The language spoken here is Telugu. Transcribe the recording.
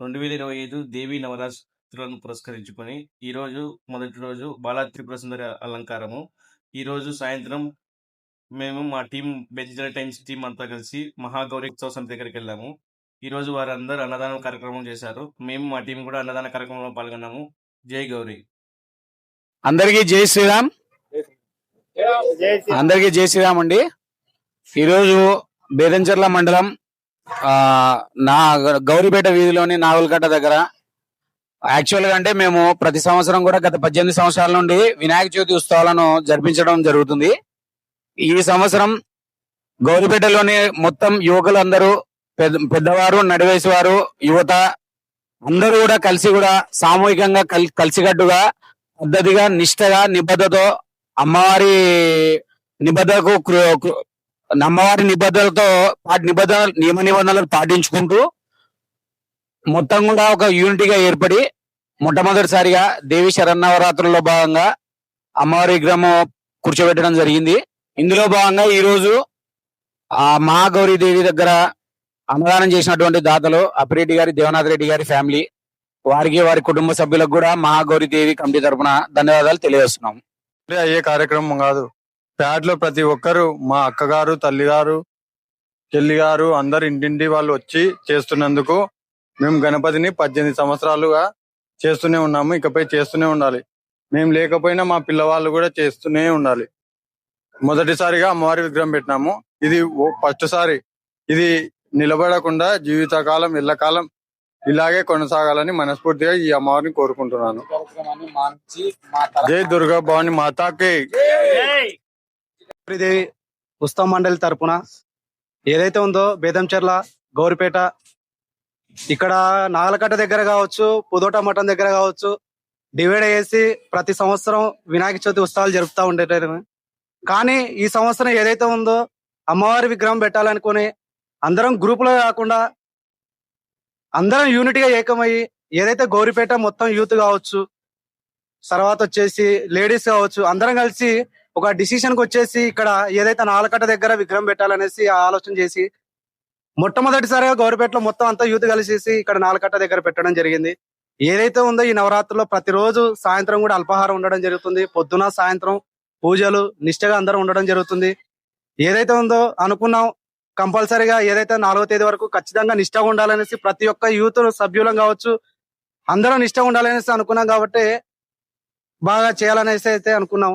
రెండు వేల ఇరవై ఐదు దేవీ నవరాత్రులను పురస్కరించుకొని ఈరోజు మొదటి రోజు బాలా త్రిపుర సుందరి అలంకారము ఈరోజు సాయంత్రం మేము మా టీం బెంచర్ టైమ్స్ టీం అంతా కలిసి మహాగౌరి ఉత్సవ సమితి దగ్గరికి వెళ్ళాము. ఈరోజు వారందరూ అన్నదానం కార్యక్రమం చేశారు. మేము మా టీం కూడా అన్నదాన కార్యక్రమంలో పాల్గొన్నాము. జై గౌరీ. అందరికీ జై శ్రీరామ్. అందరికీ జై శ్రీరామ్ అండి. ఈరోజు బేదంచెర్ల మండలం నా గౌరీపేట వీధిలోని నాగులకట్ట దగ్గర. యాక్చువల్గా అంటే మేము ప్రతి సంవత్సరం కూడా గత పద్దెనిమిది సంవత్సరాల నుండి వినాయక చవితి ఉత్సవాలను జరిపించడం జరుగుతుంది. ఈ సంవత్సరం గౌరీపేటలోని మొత్తం యువకులందరూ పెద్ద పెద్దవారు నడివేసి వారు యువత అందరూ కూడా కలిసి కూడా సామూహికంగా కల్ కలిసికట్టుగా పద్ధతిగా నిష్టగా నిబద్ధతో అమ్మవారి నిబద్ధకు నమ్మవారి నిబంధనలతో అమ్మవారి పాటి నియమ నిబంధనలు పాటించుకుంటూ మొత్తం కూడా ఒక యూనిటీగా ఏర్పడి మొట్టమొదటిసారిగా దేవి శరన్నవరాత్రుల్లో భాగంగా అమ్మవారి విగ్రహం కూర్చోబెట్టడం జరిగింది. ఇందులో భాగంగా ఈరోజు ఆ మహాగౌరీ దేవి దగ్గర అన్నదానం చేసినటువంటి దాతలు అప్పిరెడ్డి గారి దేవనాథ్ రెడ్డి గారి ఫ్యామిలీ వారికి వారి కుటుంబ సభ్యులకు కూడా మహాగౌరీదేవి కమిటీ తరపున ధన్యవాదాలు తెలియజేస్తున్నాం. ఏ అయ్యే కార్యక్రమం కాదు. ప్యాడ్లో ప్రతి ఒక్కరు మా అక్కగారు తల్లిగారు చెల్లిగారు అందరు ఇంటింటి వాళ్ళు వచ్చి చేస్తున్నందుకు మేము గణపతిని పద్దెనిమిది సంవత్సరాలుగా చేస్తూనే ఉన్నాము. ఇకపై చేస్తూనే ఉండాలి. మేము లేకపోయినా మా పిల్లవాళ్ళు కూడా చేస్తూనే ఉండాలి. మొదటిసారిగా అమ్మవారి విగ్రహం పెట్టినాము. ఇది ఫస్ట్ సారి. ఇది నిలబడకుండా జీవితకాలం ఎల్లకాలం ఇలాగే కొనసాగాలని మనస్ఫూర్తిగా ఈ అమ్మవారిని కోరుకుంటున్నాను. జై దుర్గా భవాని మాతాకి. గౌరీదేవి ఉత్సవ మండలి తరపున ఏదైతే ఉందో బేదంచెర్ల గౌరిపేట ఇక్కడ నాగలకట్ట దగ్గర కావచ్చు పుదోట మఠం దగ్గర కావచ్చు డివైడ్ చేసి ప్రతి సంవత్సరం వినాయక చవితి ఉత్సవాలు జరుపుతా ఉండేటమే కానీ ఈ సంవత్సరం ఏదైతే ఉందో అమ్మవారి విగ్రహం పెట్టాలనుకుని అందరం గ్రూపులో కాకుండా అందరం యూనిట్గా ఏకమయ్యి ఏదైతే గౌరిపేట మొత్తం యూత్ కావచ్చు తర్వాత వచ్చేసి లేడీస్ కావచ్చు అందరం కలిసి ఒక డిసిషన్కి వచ్చేసి ఇక్కడ ఏదైతే నాలకట్ట దగ్గర విగ్రహం పెట్టాలనేసి ఆలోచన చేసి మొట్టమొదటిసారిగా గౌరపేటలో మొత్తం అంతా యూత్ కలిసేసి ఇక్కడ నాలకట్ట దగ్గర పెట్టడం జరిగింది. ఏదైతే ఉందో ఈ నవరాత్రిలో ప్రతిరోజు సాయంత్రం కూడా అల్పాహారం ఉండడం జరుగుతుంది. పొద్దున సాయంత్రం పూజలు నిష్టగా అందరం ఉండడం జరుగుతుంది. ఏదైతే ఉందో అనుకున్నాం కంపల్సరీగా ఏదైతే నాలుగో తేదీ వరకు ఖచ్చితంగా నిష్టగా ఉండాలనేసి ప్రతి ఒక్క యూత్ సభ్యులం కావచ్చు అందరం నిష్టగా ఉండాలనేసి అనుకున్నాం కాబట్టి బాగా చేయాలనేసి అయితే అనుకున్నాం.